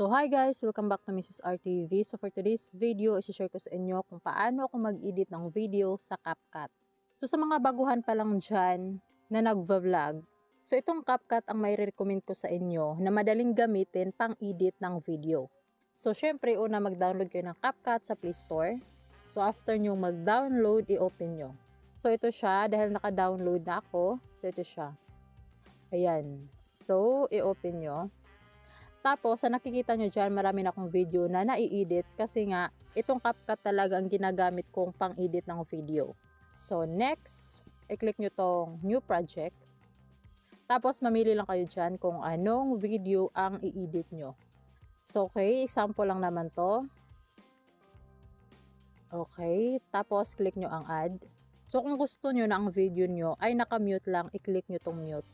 So hi guys, welcome back to Mrs. RTV. So for today's video, isi-share ko sa inyo kung paano ako mag-edit ng video sa CapCut. So sa mga baguhan pa lang dyan na nagva-vlog, so itong CapCut ang may recommend ko sa inyo na madaling gamitin pang edit ng video. So syempre, una mag-download kayo ng CapCut sa Play Store. So after nyo mag-download, i-open nyo. So ito siya, dahil naka-download na ako, so ito siya. Ayan. So, i-open nyo. Tapos, sa nakikita nyo dyan, marami na akong video na nai-edit kasi nga, itong CapCut talaga ang ginagamit kong pang-edit ng video. So, next, i-click nyo tong new project. Tapos, mamili lang kayo dyan kung anong video ang i-edit nyo. So, okay, example lang naman to. Okay, tapos click nyo ang add. So, kung gusto nyo na ang video nyo ay naka-mute lang, i-click nyo tong mute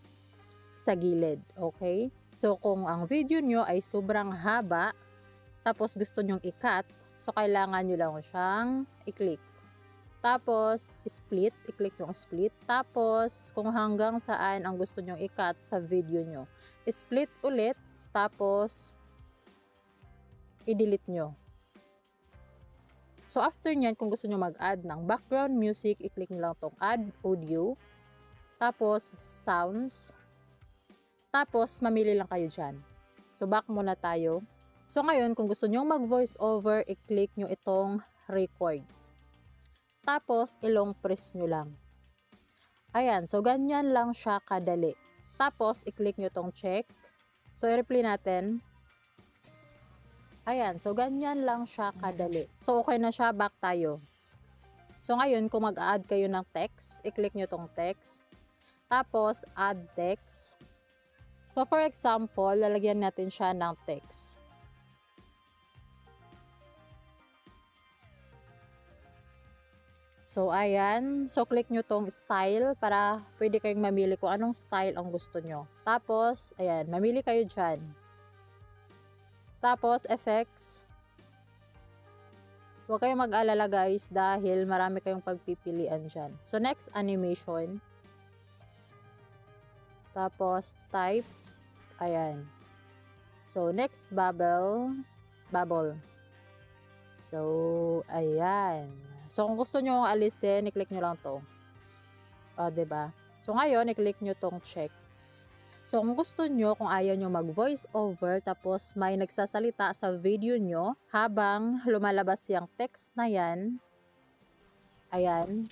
sa gilid. Okay? So, kung ang video nyo ay sobrang haba, tapos gusto nyong i-cut, so kailangan nyo lang siyang i-click. Tapos, split, i-click yung split. Tapos, kung hanggang saan ang gusto nyong i-cut sa video nyo. Split ulit, tapos, i-delete nyo. So, after nyan, kung gusto nyo mag-add ng background music, i-click nyo lang tong add audio. Tapos, sounds. Tapos, mamili lang kayo dyan. So, back muna tayo. So, ngayon, kung gusto nyo mag-voice over, i-click nyo itong record. Tapos, ilong press nyo lang. Ayan, so ganyan lang siya kadali. Tapos, i-click nyo itong check. So, i-reply natin. Ayan, so ganyan lang siya kadali. So, okay na siya, back tayo. So, ngayon, kung mag-add kayo ng text, i-click nyo itong text. Tapos, add text. So, for example, lalagyan natin siya ng text. So, ayan. So, click nyo tong style para pwede kayong mamili kung anong style ang gusto nyo. Tapos, ayan, mamili kayo dyan. Tapos, effects. Huwag kayong mag-alala guys dahil marami kayong pagpipilian dyan. So, next, animation. Tapos, type. Ayan. So, next bubble. Bubble. So, ayan. So, kung gusto nyo alisin, i-click nyo lang to. O, ba diba? So, ngayon, i-click nyo tong check. So, kung gusto nyo, kung ayaw nyo mag-voice over, tapos may nagsasalita sa video nyo, habang lumalabas yung text na yan, ayan,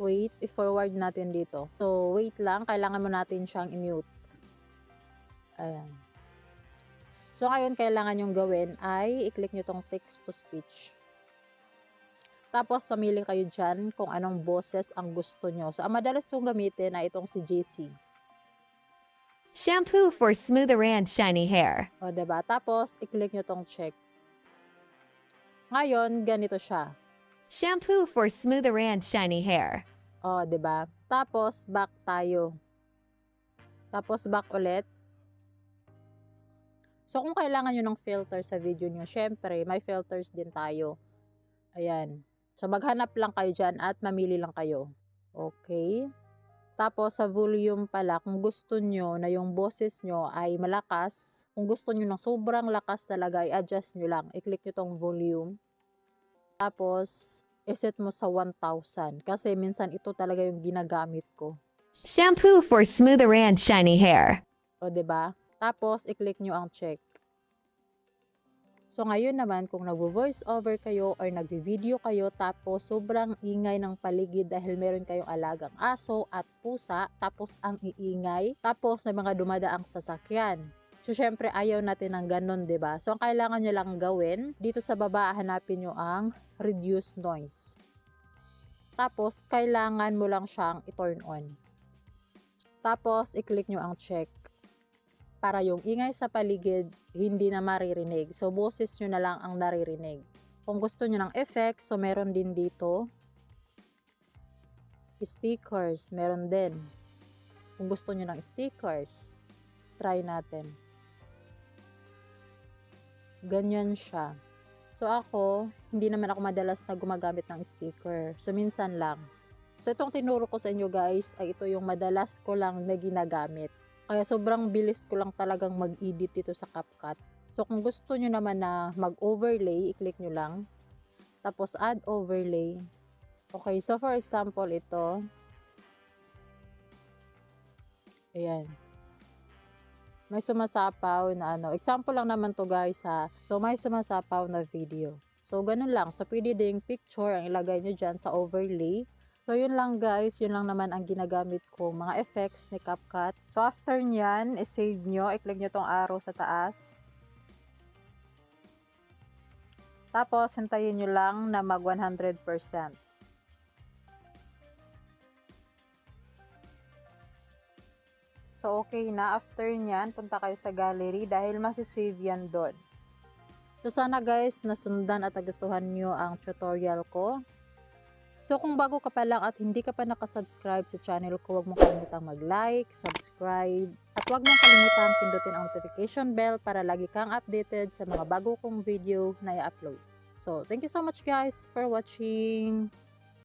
wait, i-forward natin dito. So, wait lang, kailangan mo natin siyang i-mute. Ayan. So, ngayon, kailangan yung gawin ay i-click nyo tong text to speech. Tapos, pamili kayo dyan kung anong boses ang gusto nyo. So, ang madalas kong gamitin ay itong si JC. Shampoo for smoother and shiny hair. O, 'di ba? Tapos, i-click nyo tong check. Ngayon, ganito siya. Shampoo for smoother and shiny hair. O, 'di ba? Tapos, back tayo. Tapos, back ulit. So, kung kailangan nyo ng filter sa video nyo, syempre, may filters din tayo. Ayan. So, maghanap lang kayo dyan at mamili lang kayo. Okay. Tapos, sa volume pala, kung gusto nyo na yung boses nyo ay malakas, kung gusto nyo ng sobrang lakas talaga, i-adjust nyo lang. I-click nyo tong volume. Tapos, iset mo sa 1,000. Kasi minsan ito talaga yung ginagamit ko. Shampoo for smoother and shiny hair. O, ba? Tapos, i-click nyo ang check. So, ngayon naman, kung nagvo-voice over kayo or nagvi-video kayo, tapos sobrang ingay ng paligid dahil meron kayong alagang aso at pusa, tapos ang iingay, tapos may mga dumadaang sasakyan. So, syempre, ayaw natin ng ganun, 'di ba So, ang kailangan nyo lang gawin, dito sa baba, hanapin nyo ang reduce noise. Tapos, kailangan mo lang siyang i-turn on. Tapos, i-click nyo ang check para yung ingay sa paligid hindi na maririnig. So, boses nyo na lang ang naririnig. Kung gusto nyo ng effects, so meron din dito. Stickers, meron din. Kung gusto nyo ng stickers, try natin. Ganyan siya. So, ako, hindi naman ako madalas na gumagamit ng sticker. So, minsan lang. So, itong tinuro ko sa inyo guys, ay ito yung madalas ko lang na ginagamit. Kaya sobrang bilis ko lang talagang mag-edit dito sa CapCut. So, kung gusto nyo naman na mag-overlay, i-click nyo lang. Tapos, add overlay. Okay, so for example, ito. Ayan. May sumasapaw na ano. Example lang naman to guys ha. So, may sumasapaw na video. So, ganun lang. So, pwede ding picture ang ilagay nyo dyan sa overlay. So, yun lang guys. Yun lang naman ang ginagamit ko. Mga effects ni CapCut. So, after nyan, i-save nyo. I-click nyo tong arrow sa taas. Tapos, hintayin nyo lang na mag 100%. So, okay na. After nyan, punta kayo sa gallery dahil masisave yan doon. So, sana guys, nasundan at nagustuhan nyo ang tutorial ko. So, kung bago ka pa lang at hindi ka pa nakasubscribe sa channel ko, huwag mo kalimutang mag-like, subscribe, at huwag mong kalimutan pindutin ang notification bell para lagi kang updated sa mga bago kong video na i-upload. So, thank you so much guys for watching.